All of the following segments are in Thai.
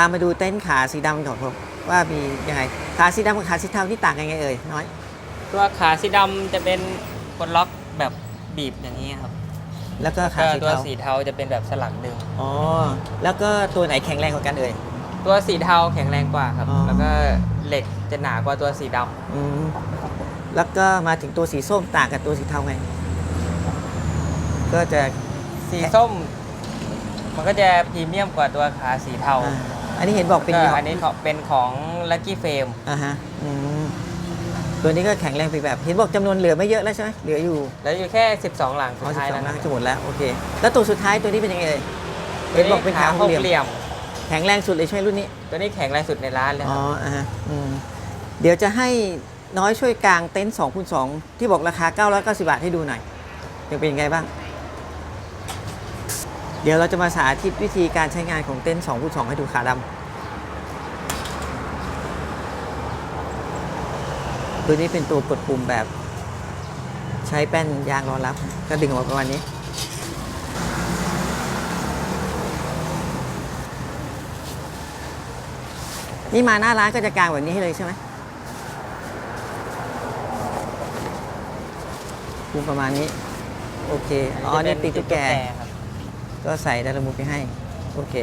ามาดูเต็นท์ขาสีดำก่อนผมว่ามียังไงขาสีดำกับขาสีเทาที่ต่างกันยังไงเอ่ยน้อย ตัวขาสีดำจะเป็นกดล็อกแบบบีบอย่างนี้ครับแล้วก็ขาก็สีตัวเทาสีเทาจะเป็นแบบสลักดึง อ๋อแล้วก็ตัวไหนแข็งแรงกว่ากันเอ่ย ตัวสีเทาแข็งแรงกว่าครับ อ๋อ แล้วก็เหล็กจะหนากว่าตัวสีดำอืมแล้วก็มาถึงตัวสีส้มต่างกับตัวสีเทาไง ก็จะ สีส้ม มันก็จะพรีเมียมกว่าตัวขาสีเทา อ่า อันนี้เห็นบอกเป็นก็ยี่ห้ออันนี้เขาเป็นของ Lucky Frame อ่าฮะอืมตัวนี้ก็แข็งแรงไปแบบ เห็นบอกจำนวนเหลือไม่เยอะแล้วใช่ไหมเหลืออยู่แล้วอยู่แค่ 12 หลังสุอ๋อดสิบท้ายสอแล้วงนะนะจะหมดแล้วโอเค แล้วตัวสุดท้ายตัวนี้เป็นยังไงเอ่ยเห็นบอกเป็นขาหหกกเหลี่ยมเหลี่ยม แข็งแรงสุดเลยใช่ไหมรุ่นนี้ ตัวนี้แข็งแรงสุดในร้านเลยคอ๋อรับอ่าฮะอืมเดี๋ยวจะให้น้อยช่วยกางเต็นท์2คูณ2ที่บอกราคา 990 บาทให้ดูหน่อยยังเป็นยังไงบ้างเดี๋ยวเราจะมาสาธิตวิธีการใช้งานของเต็น2คูณ2ให้ดูขาดำตัวนี้เป็นตัวกดปุ่มแบบ ใช้แป้นยางรองรับ ก็ดึงออกมาประมาณนี้ นี่มาหน้าร้านก็จะกางแบบนี้ให้เลยใช่ไหมปุ่มประมาณนี้ โอเค อ๋อเนี่ยตีตุ๊กแก ก็ใส่ดารามุกไปให้ โอเค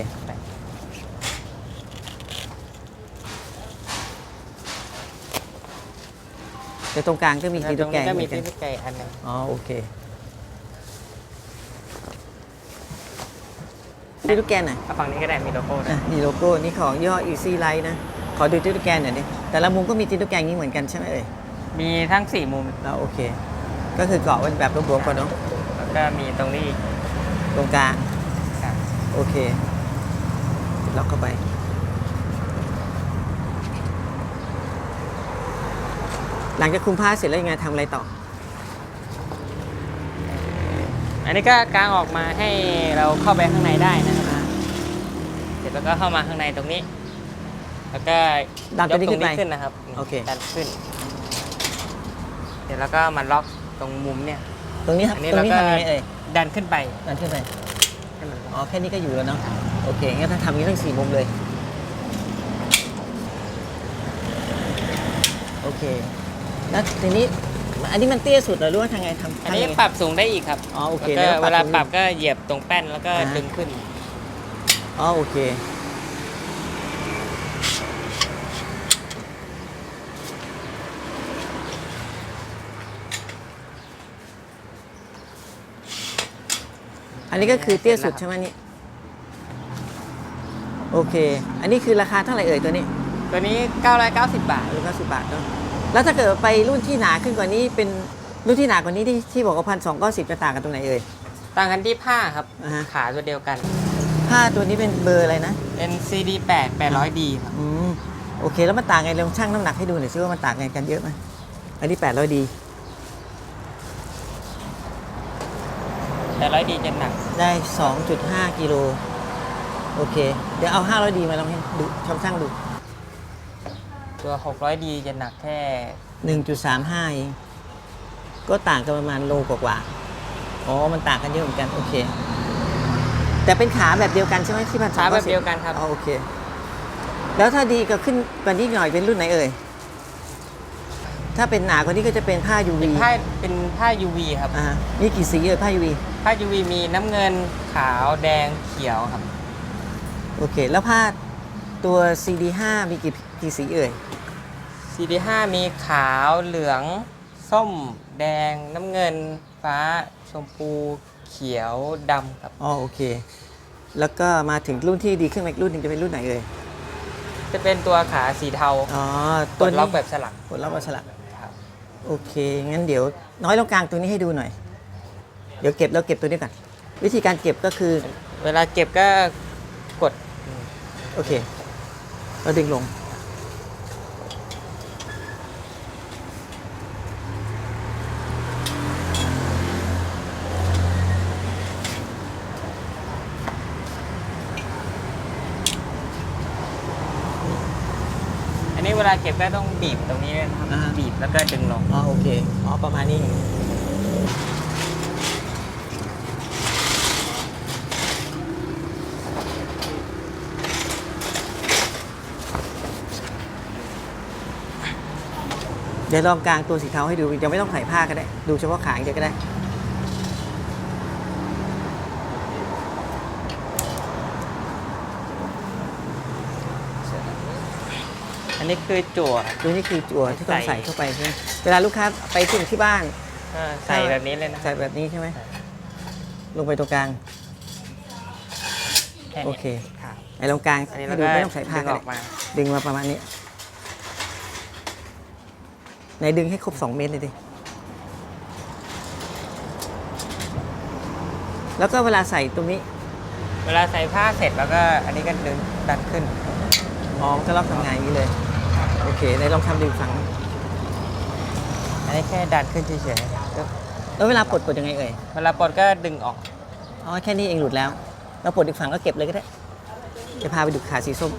แต่ตรงกลางก็มีแล้วตีตรตุ๊งกแกนี้ก็เหมีมือนกันที่ตุ๊กแกอีกอันหนึงอ๋อโอเคตีตุ๊กแกหน่อยถ้าฝั่งนี้ก็ได้มีโลโก้ด้วอะยนี่โลโก้นี่ของยี่ห้อ Easy Light นะ ขอดูตีตุ๊กแกหน่อยดิแต่ละมุมก็มีตีตุ๊กแกอย่างนี้เหมือนกันใช่ไหมเอ่ยมีทั้ง 4 มุมแล้วโอเค ก็คือเกาะเป็นแบบรวมๆก่อนเนาะแล้วก็มีตรงนี้อีก ตรงกลาง ครับ โอเคล็อกเข้าไป หลังจากคุมผ้าเสร็จแล้วยังไงทำอะไรต่อ อันนี้ก็กางออกมาให้เราเข้าไปข้างในได้นะครับ เสร็จแล้วก็เข้ามาข้างในตรงนี้ แล้วก็ดันยตัวกนี้ตรขึ้งนไปนี้ขึ้นนะครับโอเค ดันขึ้น เสร็จแล้วก็มาล็อกตรงมุมเนี่ย ตรงนี้ครับอันนี้ตรงนี้เราก็ ทำยังไงเอ่ย ดันขึ้นไปดันขึ้นไปให้มันล็อกอ๋อแค่นี้ก็อยู่แล้วเนาะโอเคงั้นถ้าทำอย่างนี้ทั้งสี่มุมเลยโอเคแล้วทีนี้อันนี้มันเตี้ยสุดเหรอหรือว่าทางไงทำอันทำนี้ยังไงปรับสูงได้อีกครับอ๋อโอเคแล้วก็แล้วปรับเวลาตรงนี้ปรับก็เหยียบตรงแป้นแล้วก็อ่าดึงขึ้นอ๋อโอเค อันนี้ก็คือเตี้ยสุดใช่ไหมนี่โอเค อันนี้คือราคาเท่าไหร่เอ่ยตัวนี้ตัวนี้ 990 บาทร้อยเก้าสิบบาทเนาะแล้วถ้าเกิดไปรุ่นที่หนาขึ้นกว่านี้เป็นรุ่นที่หนากว่านี้ที่ที่บอกว่าพันสองก็สิบจะต่างกันตรงไหนเอ่ยต่างกันที่ผ้าครับอ่าฮะขาตัวเดียวกัน ผ้าตัวนี้เป็นเบอร์อะไรนะเป็น CD 8 800D ครับอืมโอเคแล้วมันต่างไงลองชั่งน้ำหนักให้ดูหน่อยซิว่ามันต่างกันกันเยอะไหมอันนี้แปดร้อยดี 800D จะหนัก ได้ 2.5 กิโล โอเค เดี๋ยวเอา 500 ดีมาลองให้ดูช่องช่างดู ตัว 600D จะหนักแค่ 1.35เองก็ต่างกันประมาณโลกว่าๆอ๋อ มันต่างกันเยอะเหมือนกัน โอเค แต่เป็นขาแบบเดียวกันใช่ไหมที่พันขาแบบเดียวกันครับ อ๋อโอเค แล้วถ้าดีก็ขึ้นกว่านี้หน่อยเป็นรุ่นไหนเอ่ย ถ้าเป็นหนากว่านี้ก็จะเป็นผ้า UV เป็นผ้าเป็นผ้า UV ครับ อ่ามีกี่สีเอ่ยผ้า UV ผ้า UV มีน้ำเงินขาวแดงเขียวครับ โอเค แล้วผ้าตัว CD5 มีกี่กี่สีเอ่ย CD5 มีขาวเหลือง ส้ม แดง น้ำเงิน ฟ้า ชมพู เขียวดำครับ อ๋อโอเค แล้วก็มาถึงรุ่นที่ดีขึ้นมาอีกรุ่นหนึงจะเป็นรุ่นไหนเอ่ย จะเป็นตัวขาสีเทาอ๋อตัตัววล็นี้อกแบบสลัก กดล็อกมาสลักครับ โอเค งั้นเดี๋ยวน้อยตรงกลางตัวนี้ให้ดูหน่อย เดี๋ยวเก็บแล้วเก็บตัวนี้ก่อน วิธีการเก็บก็คือ เวลาเก็บก็กด โอเคเราดึงลง เวลาเก็บก็ต้องบีบตรงนี้นะครับบีบแล้วก็ดึงลง อ๋อโอเค อ๋อ ประมาณนี้ เดี๋ยวลองกลางตัวสีเทาให้ดู ยังไม่ต้องใส่ผ้าก็ได้ ดูเฉพาะขาอย่างเดียวก็ได้ นนี้คือจั่ว ตัวนี้คือจั่วที่ต้องใส่ใส่ เข้าไปใช่ไหมเวลาลูกค้าไปถึงที่บ้านก็ใส่แบบนี้เลยนะใส่แบบนี้ใช่ไหมใช่ลงไปตรงกลาง แค่โอนี้เคครับไอ้ตรงกลางอันนี้ให้เราดูก็ไม่ต้องใส่ผ้าดึงก็อได้อกมาดึงมาประมาณนี้ไหนดึงให้ครบ 2 เมตรเลยดิ แล้วก็เวลาใส่ตรงนี้ เวลาใส่ผ้าเสร็จแล้วก็อันนี้ก็ดึงดันขึ้น อ๋อจะรับทำงานอย่างนี้เลย โอเคไหนลองทำดูอีกฝั่งนะอันนี้แค่ดันขึ้นเฉยๆปึ๊บแล้วเวลาปลดปลดยังไงเอ่ยเวลาปลดก็ดึงออก อ๋อแค่นี้เองหลุดแล้วเราปลดอีกฝั่งก็เก็บเลยก็ได้จะพาไปดูขาสีส้ม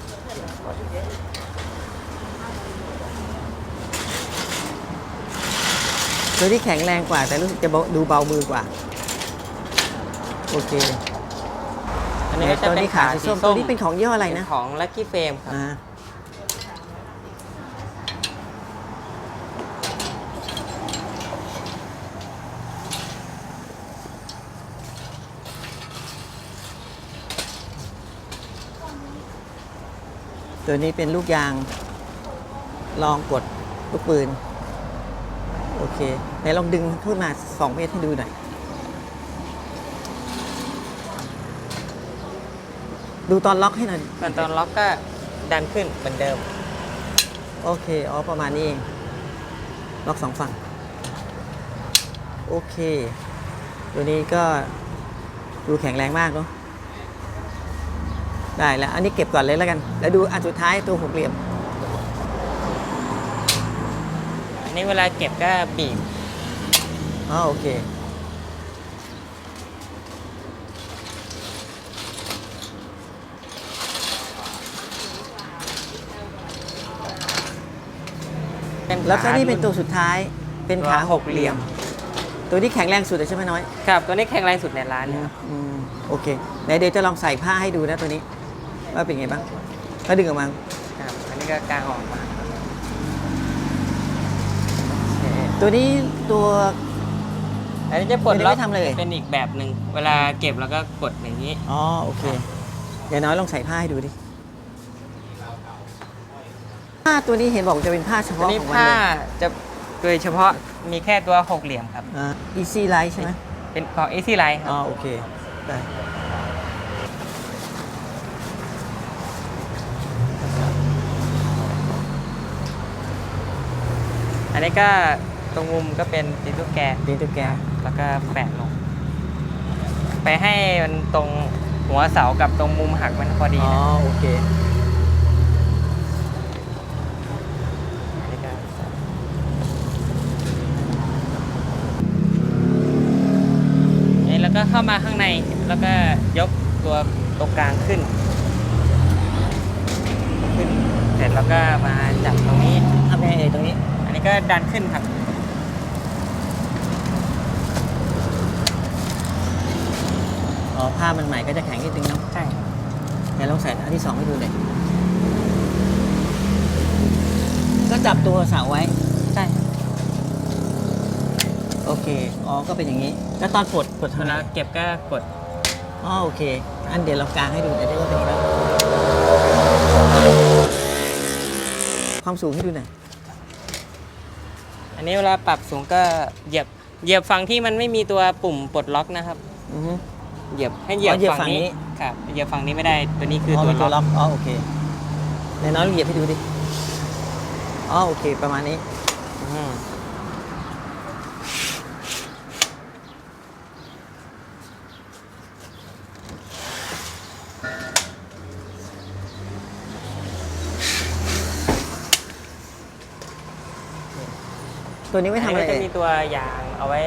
ตัวที่แข็งแรงกว่า แต่รู้สึกจะเบาดูเบามือกว่า โอเคอันนี้ก็จะตัวเป็นนี้ขาสีส้มตัวนี้เป็นของยี่ห้ออะไรเป็นนะ ของ Lucky Frame ครับ อ่า ตัวนี้เป็นลูกยาง ลองกดลูกปืน โอเคไหนลองดึงขึ้นมา 2 เมตรให้ดูหน่อย ดูตอนล็อกให้หน่อยส่วนตอนล็อกก็ดันขึ้นเหมือนเดิม โอเค อ๋อ ประมาณนี้เองล็อกสองฝั่ง โอเค ตัวนี้ก็ดูแข็งแรงมากเนาะ ได้แล้ว อันนี้เก็บก่อนเลยแล้วกัน แล้วดูอันสุดท้ายตัวหกเหลี่ยม อันนี้เวลาเก็บก็บีบอ๋อโอเคแล้วก็นี่เป็นตัวสุดท้ายเป็นขาหกเหลี่ยม ตัวนี้แข็งแรงสุดเลยใช่ไหมน้อย ครับ ตัวนี้แข็งแรงสุดในร้านเลยครับอืมโอเคไหนเดี๋ยวจะลองใส่ผ้าให้ดูนะตัวนี้ ว่าเป็นไงบ้างถ้าดึงออกมาครับอันนี้ก็กางออกมาโอเคตัวนี้ตัว อันนี้จะปลดล็อกไม่ได้ทำเลย เป็นอีกแบบหนึ่งเวลาเก็บแล้วก็กดอย่างนี้ อ๋อโอเคเดี๋ยวน้อยลองใส่ผ้าให้ดูดิผ้าตัวนี้เห็นบอกจะเป็นผ้าเฉตัวพาะนี้ของมันผ้าเลยจะโดยเฉพาะมีแค่ตัวหกเหลี่ยมครับ อ่า easy light ใช่ไหมเป็นของ Easy Line ครัอ๋บอโอเคได้ อันนี้ก็ตรงมุมก็เป็นตีลูกแกดีตัวแกแล้วก็แปะลง ไปให้มันตรงหัวเสากับตรงมุมหักมันพอดีอ๋อนะโอเค อันนี้ก็ใส่อันนี้แล้วก็เข้ามาข้างในแล้วก็ยกตัวตรงกลางขึ้น ขึ้น เสร็จแล้วก็มาจับตรงนี้ ทำยังไงเอ่ยตรงนี้อันนี้ ก็ดันขึ้นครับ อ๋อผ้ามันใหม่ก็จะแข็งนิดนึงเนาะใช่เดี๋ยวลองใส่อันที่สองให้ดูหน่อยก็จับตัวเสาไว้ ใช่ โอเค อ๋อ ก็เป็นอย่างนี้ แล้วตอนปลดปลดเวทำไงลาเก็บก็กด อ๋อ โอเค อันเดี๋ยวเรากางให้ดูหน่อยได้ว่าเป็นยังไงความสูงให้ดูหน่อย อันนี้เวลาปรับสูงก็เหยียบเหยียบฝั่งที่มันไม่มีตัวปุ่มปลดล็อกนะครับ อือฮึ เหยียบให้เหยียบอ๋อเหยียบฝั่งนี้ฝั่งนี้ครับเหยียบฝั่งนี้ไม่ได้ตัวนี้คือออ๋อตัวเป็นตัวล็ล็ออกกอ๋อโอเคในน้อยลองเหยียบให้ดูดิอ๋อโอเค ประมาณนี้ อืม ตัวนี้ไม่ทำอะไรนนี้ก็เอ่จะยมีตัวยางเอาไว้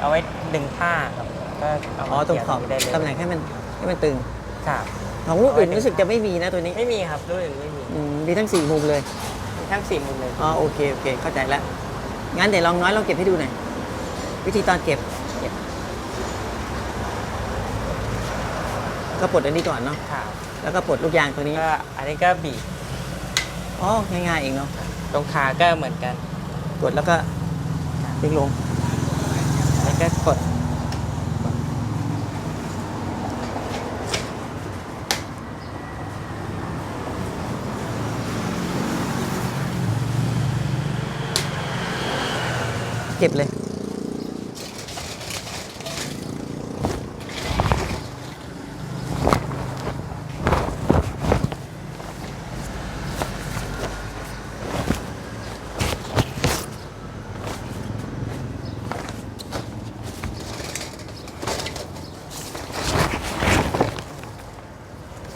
เอาไว้ดึงผ้าครับก็เอาอ๋อมาตรงเกี่ยวขอบได้เลยตำแหน่งให้มันให้มันตึง ครับ ของลูกอื่นรู้สึกจะไม่มีนะตัวนี้ไม่มีครับรุ่นอื่นไม่มีอืมมีทั้งสี่มุมเลยมีทั้งสี่มุมเลยอ๋อโอเคโอเคเข้าใจแล้ว งั้นเดี๋ยวลองน้อยลองเก็บให้ดูหน่อย วิธีตอนเก็บเก็บก็ปลดอันนี้ก่อนเนาะครับแล้วก็ปลดลูกยางตัวนี้ ก็อันนี้ก็บีบอ๋อง่ายๆเองเนาะตรงขาก็เหมือนกัน กดแล้วก็พ ลิกลง แล้วก็กดเก็บเลย